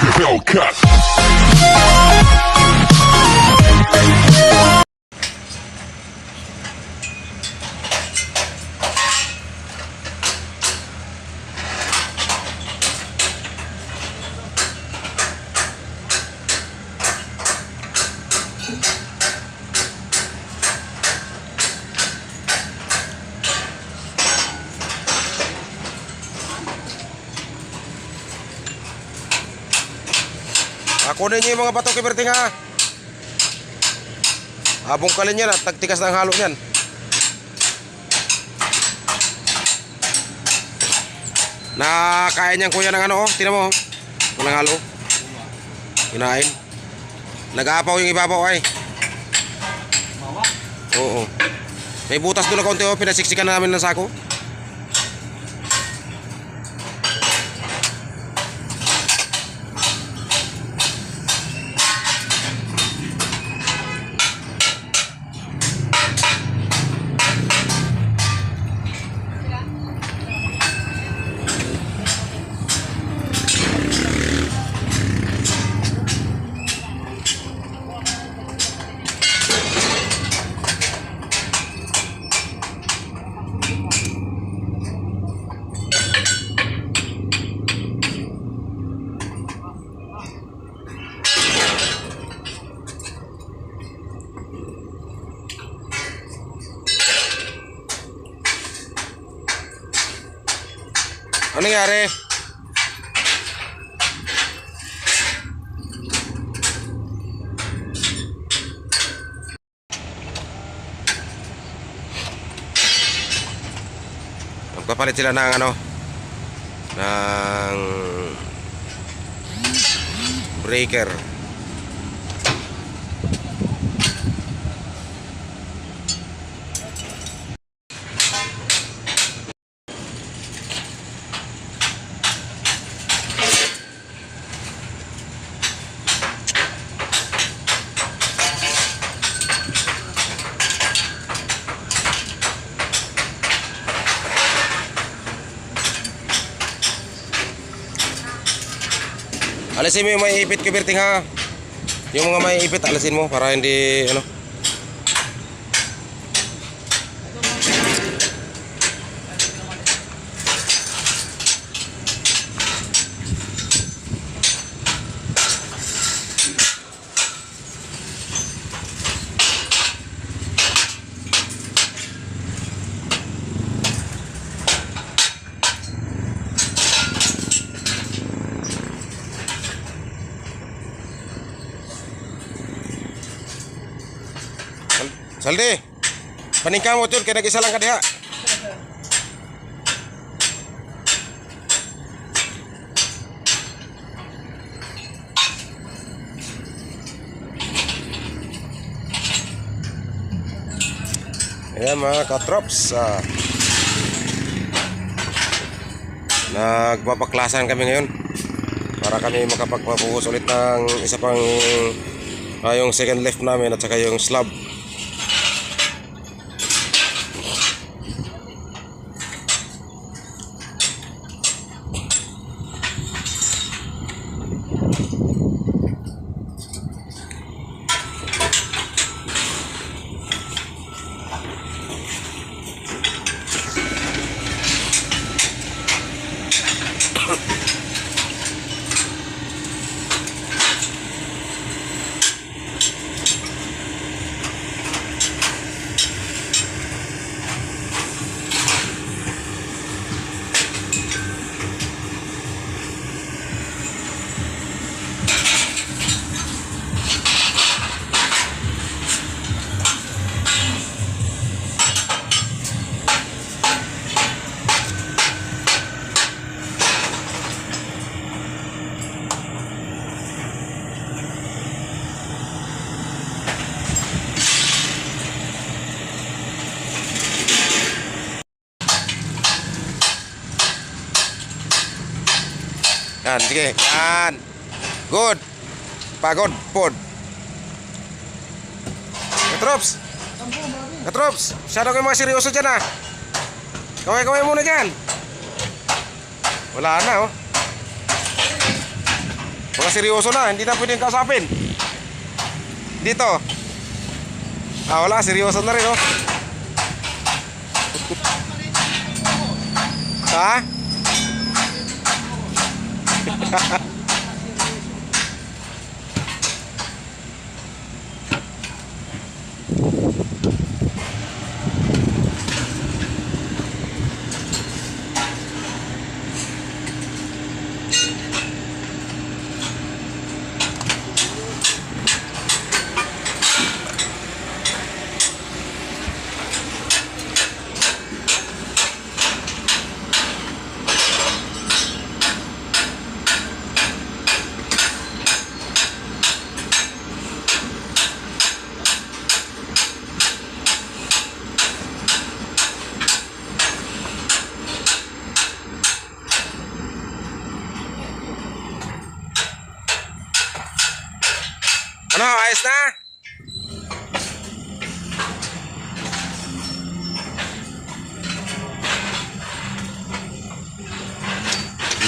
Hellcat. Ako niyo yung mga bato kiberting ha. Abong kalin yan at tagtikas ng halo niyan. Nakaya niyan kuya ng ano oh. Tingnan mo oh. Walang halo. Kinain. Nag-aapaw yung ibabaw ay. Oo. May butas doon na konti oh. Pinasiksikan na namin ng sako. Nangyari? Magpapalit sila ng ano ng breaker. Alisin mo yung may ipit kiberting ha. Yung mga may ipit alisin mo para hindi ano. Saldi. Paningka mo yun, kaya nag-isa lang ka diha. Ayan mga katrops. Ah, nagpapaklasan kami ngayon para kami makapagpapuhos ulit ng isa pang ah, yung second lift namin at saka yung slab. Yan, sige. Yan. Good. Pagod. Pod. Katrops. Katrops. Masyado kayo mga seryoso dyan ah. Kaway-kaway muna dyan. Wala na oh. Mga seryoso na, hindi na pwedeng kausapin. Dito. Ah, wala, seryoso na rin, oh. ha? ha ha ha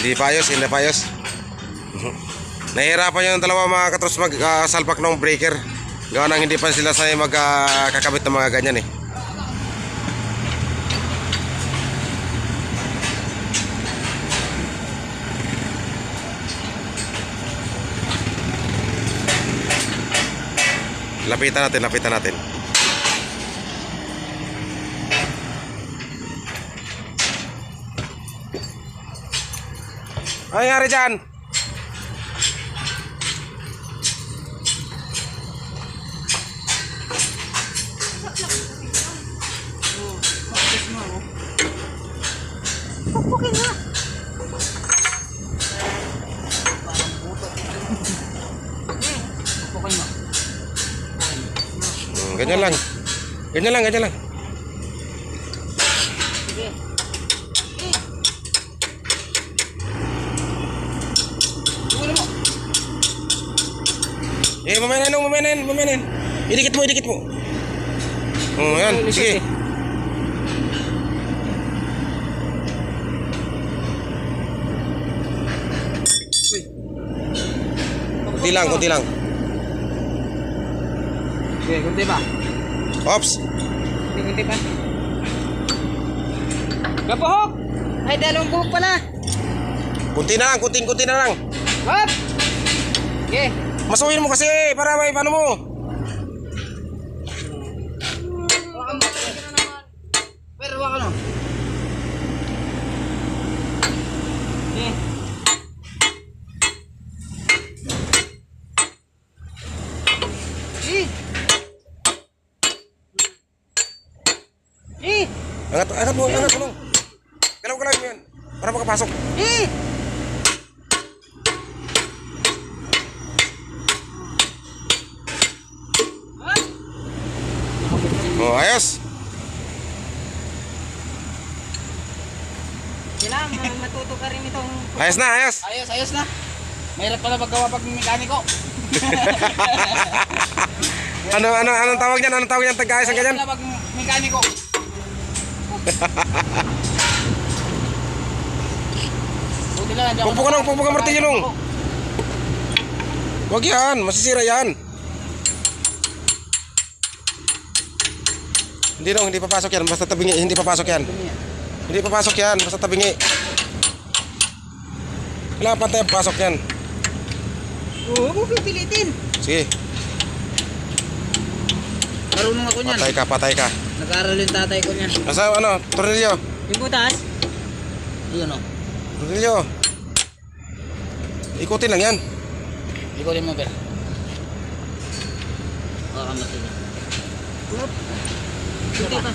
Hindi pa ayos, hindi pa ayos. Nahihirapan yung dalawa mga katros mag-salpak ng breaker. Gawa nang hindi pa sila sanay magkakabit ng mga ganyan eh. Lapitan natin, lapitan natin. Ano nangyari dyan? Pupukin. Hmm, ganyan lang. Ganyan lang, ganyan lang. Sige. Eh. Pupukin mo. Eh, mamainin, ano, mamainin, mamainin. Idikit mo, idikit mo. Oh, yan. Sige. Kunti lang, kunti lang. Sige, kunti pa. Ops. Kunti, kunti pa. Gapuhok! Ay, dalawang buhok pala. Kunti na lang, kunti, kunti na lang. Hop! Sige. Masuhin mo kasi para may paano mo. Hawakan mo. Pero hawakan mo. Sige. Sige. Sige. Angat, angat mo, angat mo. Galaw ka lang yan. Para makapasok. Hop! Oh, ayos. Kailangan matuto ka rin itong... Ayos na, ayos. Ayos, ayos na. Mahirap pala maggawa pag mekaniko. Ano, ano, anong tawag niyan? Anong tawag niyan? Tagkaayos ang ganyan? Mahirap pala pag mekaniko. Lang, nandiyan Pumpukan lang, pumpukan martilyo nung. Huwag yan, masisira yan. Hindi dong, hindi papasok yan. Basta tabingi, hindi papasok yan. Hindi papasok yan, basta tabingi. Kailangan pantay ang pasok yan. Oo, huwag pipilitin. Sige, Marunong ako niyan. patay ka, patay ka. Nag-aaral yung tatay ko niyan. Nasa ano, tornilyo. Yung butas? Yun o. Tornilyo. Ikutin lang yan. Ikutin mo, Ber. Baka matino. Hindi pa.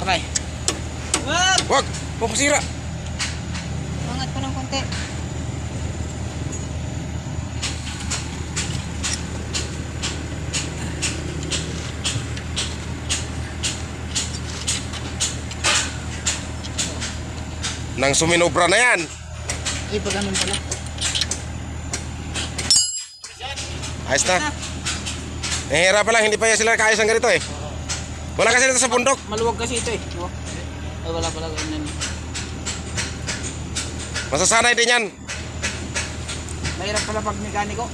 Okay. Wag! Huwag, huwag masira. Angat ko ng konti. Nang suminobra na yan. Ay, pag ganun pala. Ayos na. Nahihirapan lang, hindi pa yan sila kaayos ng ganito eh. Wala kasi dito sa bundok. Maluwag kasi ito eh. Ay, wala pala ganyan. Masasanay din yan. Mahirap pala pag mekaniko.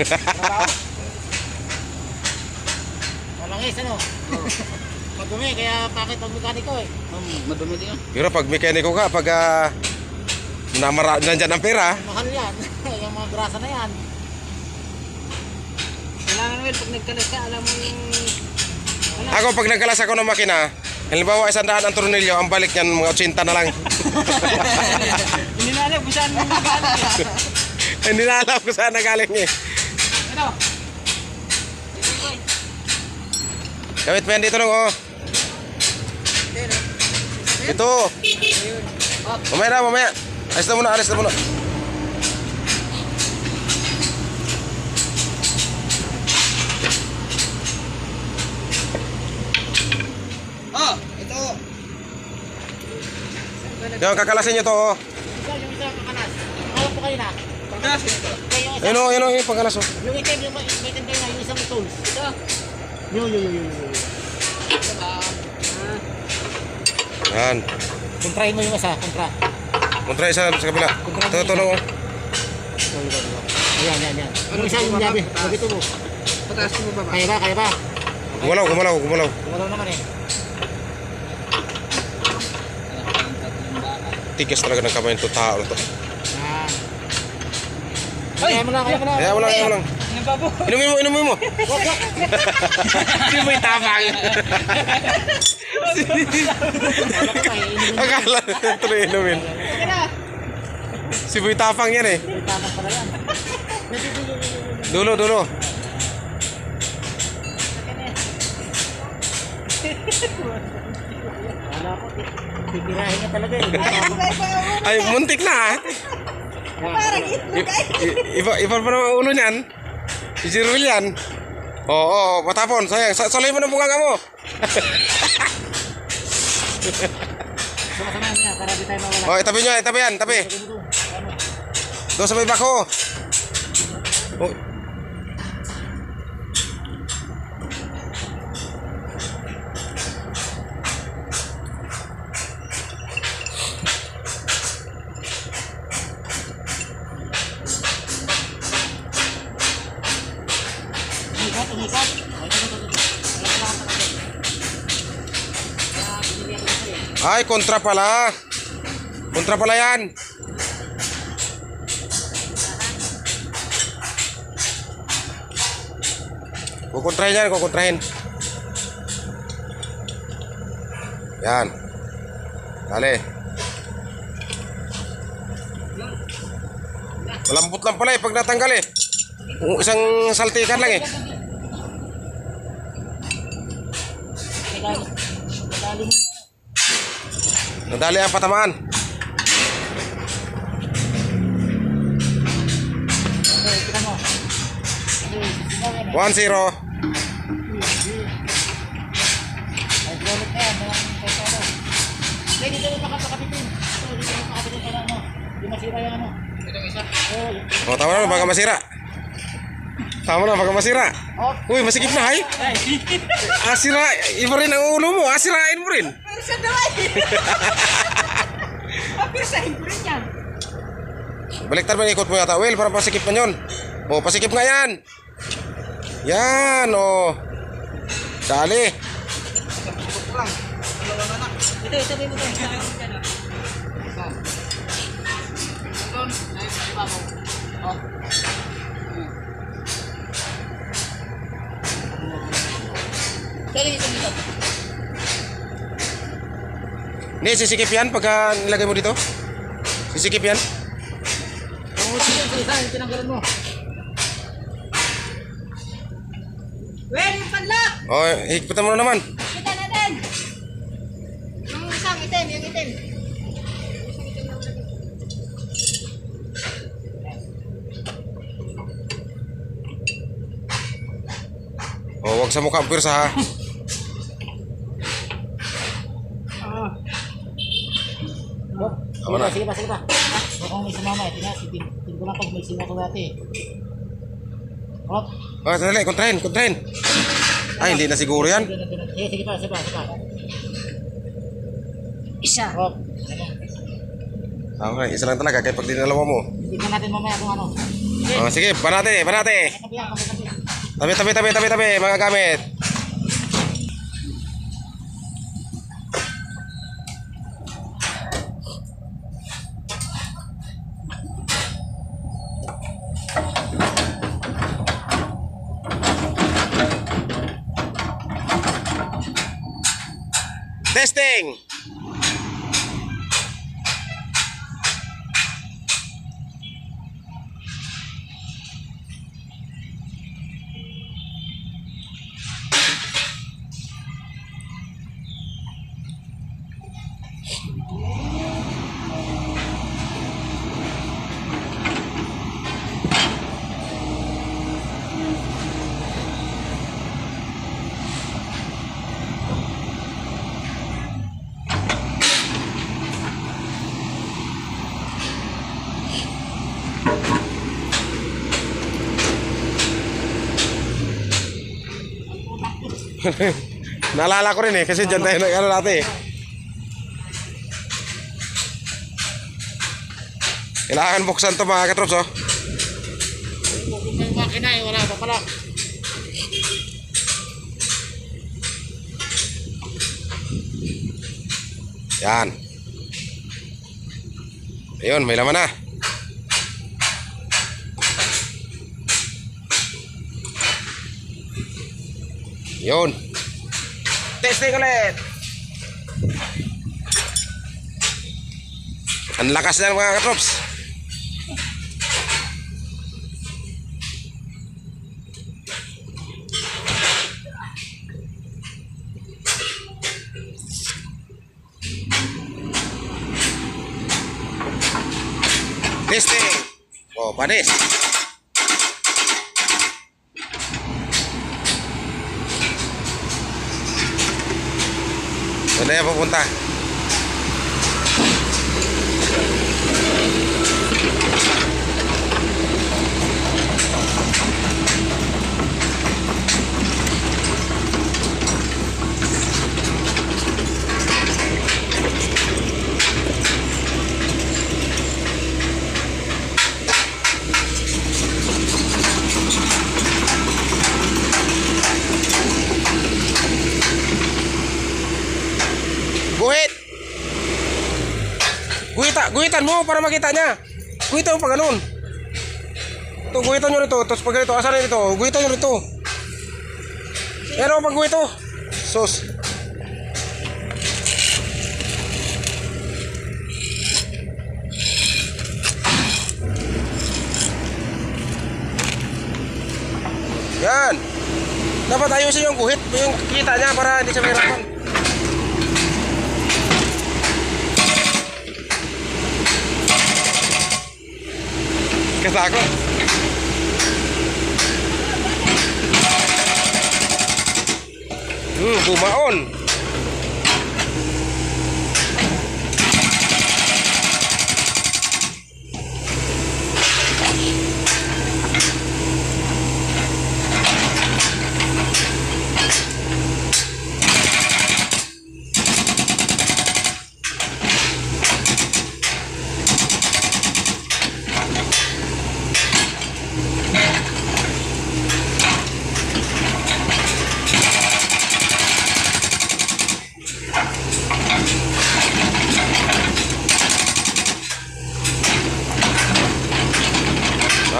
Malangis ano? Madumi, kaya bakit pag mekaniko eh? Um, madumi din yun. Pero pag mekaniko ka, pag uh, namara, nandyan ang pera, Mahal yan. yung mga grasa na yan. Kailangan Will, pag nagkalas ka, alam mo yung... ako pag nagkalas ako ng makina, halimbawa isang daan ang tornilyo, ang balik niyan mga 80 na lang. Hindi na alam kung saan magaling. Hindi na alam kung saan nagaling eh. Ano? Kawit pa yan dito nung oh. Ito. Mamaya na, mamaya. Alis na muna, alis na muna. Oh, ito. Yung kakalasin nyo to oh. Yung isa kakalas. Hawak po kayo na. Yung isa, Yun oh, yun oh, yung pagkalas oh. yung itim, yung may itim kayo na, yung isang tools. Ito. Yo, yo, yo, yo, Yan. Kontrahin mo yung isa, kontra. Kontra isa sa kabila. Ito, ito no. oh. Ayan, yan, yan. Yung isa yung labi, labi tubo. Pataas mo ba? Kaya ba, kaya ba? Gumalaw, gumalaw, gumalaw. Kumalaw naman eh. Tigas talaga ng kamay nito tao na to. Yan. Ay! Kaya mo lang, kaya mo lang. Kaya mo lang, kaya mo lang. Ano? Inumin mo, inumin mo. Sino ba yung tapang? Wala ka. Inumin. Akala ito na inumin. Sige na. Si Boy Tapang yan eh. Dulo, dulo. Titirahin niya talaga eh. Ay, muntik na ah. Parang I- i- Iba, iba pa naman ulo niyan. Si Jirwil yan. Oo, oo, matapon. Sayang. Sa salay mo ng bunganga mo. Oh, itabi nyo, itabi yan, tabi. Doon sa may bako. Oh. Kontra pala. Kontra pala yan. Kukontrahin yan, kukontrahin. Yan. Dali. Malambot lang pala eh pag natanggal eh. Isang saltikan lang eh. Nadali. Nadali mo. Nadali ang patamaan. Okay, tingnan mo. Okay, sisigaw yan eh. 1-0. Ay, ulit na yan. Walang kaya ano. Hindi, dito mo makapakapitin. Ito, dito mo makakapitin ka lang mo. Hindi masira yung ano. Itong isa. Oo, yung- O, tama na, baka masira. Tama na, baka masira. Oh, Uy, masikip na, hay. Asira, iba rin ang ulo mo. Asirain mo rin. Daw ay. Papisahin ko rin yan. Baliktad mo yung ikot mo yata, Will, para pasikip man yun. O, pasikip nga yan. Yan, o. Dali. ito, ito, ito, ito. Doon. Dali ito dito. Hindi, sisikip yan pagka nilagay mo dito. Sisikip yan. Yan sa isa, yung tinanggalan mo. Well, yung padlock! O, higpitan mo na naman. Kita natin! Yung isang itim, yung itim. O, wag sa mukha ang pirsa, ha. Tama na. Sige pa, sige pa. Mukhang may sumama eh. Tingnan, tingin ko lang pag may sima ko dati eh. Hop. O, dali, kontrahin, kontrahin. Ay, hindi na siguro yan. Sige, sige pa, sige pa, sige pa. Isa. Oh, Okay, isa lang talaga kaya pag dinalawa mo. tignan natin mamaya kung ano. Oh, sige, tabi, tabi. Tabi, tabi, tabi, tabi, tabi, mga gamit. Testing! Naalala ko rin eh, kasi dyan tayo nag ano natin eh. Kailangan buksan to mga katrops oh. Kung may makina wala pa pala. Yan. Ayun, may laman na. Yun. Testing ulit. Ang lakas na mga katrops. Testing. Oh, panis. Saan na yan guhitan mo para makita niya. Guhitan mo pa ganun. Ito, guhitan nyo rito. Tapos pag ganito, asan rito? Guhitan nyo rito. Yan o, pag guhito. Sus. Yan. Dapat ayusin yung guhit, yung kita niya para hindi siya mahirapan. Katakot. Hmm, bumaon.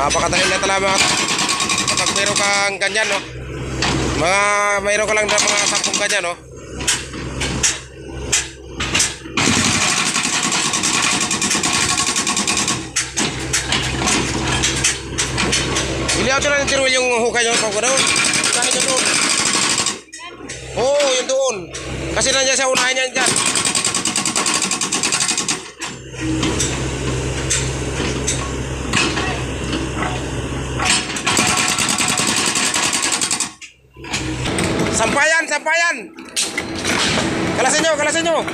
Napakadali na talaga mga kapag mayroon kang ganyan, no? Mga mayroon ka lang na mga sampung ganyan, no? Ilihaw nyo lang yung yung hukay nyo pag gano'n. Unahin nyo doon. Oo, yun doon. Kasi nandiyan sa unahin yan dyan. Sampayan, sampayan. Kalasin nyo, kalasin nyo.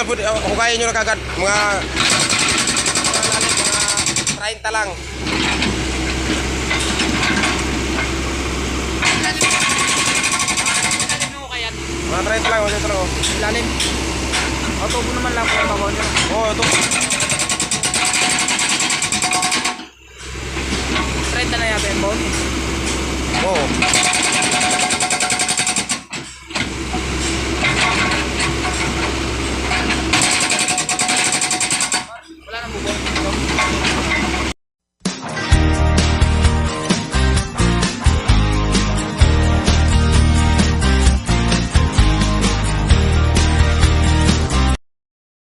Pwede- uh, hugayin nyo na kagad. Mga... Mga lalim, mga 30 lang. Mga 30 lang, 30 lang. oh. Ilalim. O, tubo naman lang kung babaw nyo. Oo, ito. 30 na yabe yung bone. Oo.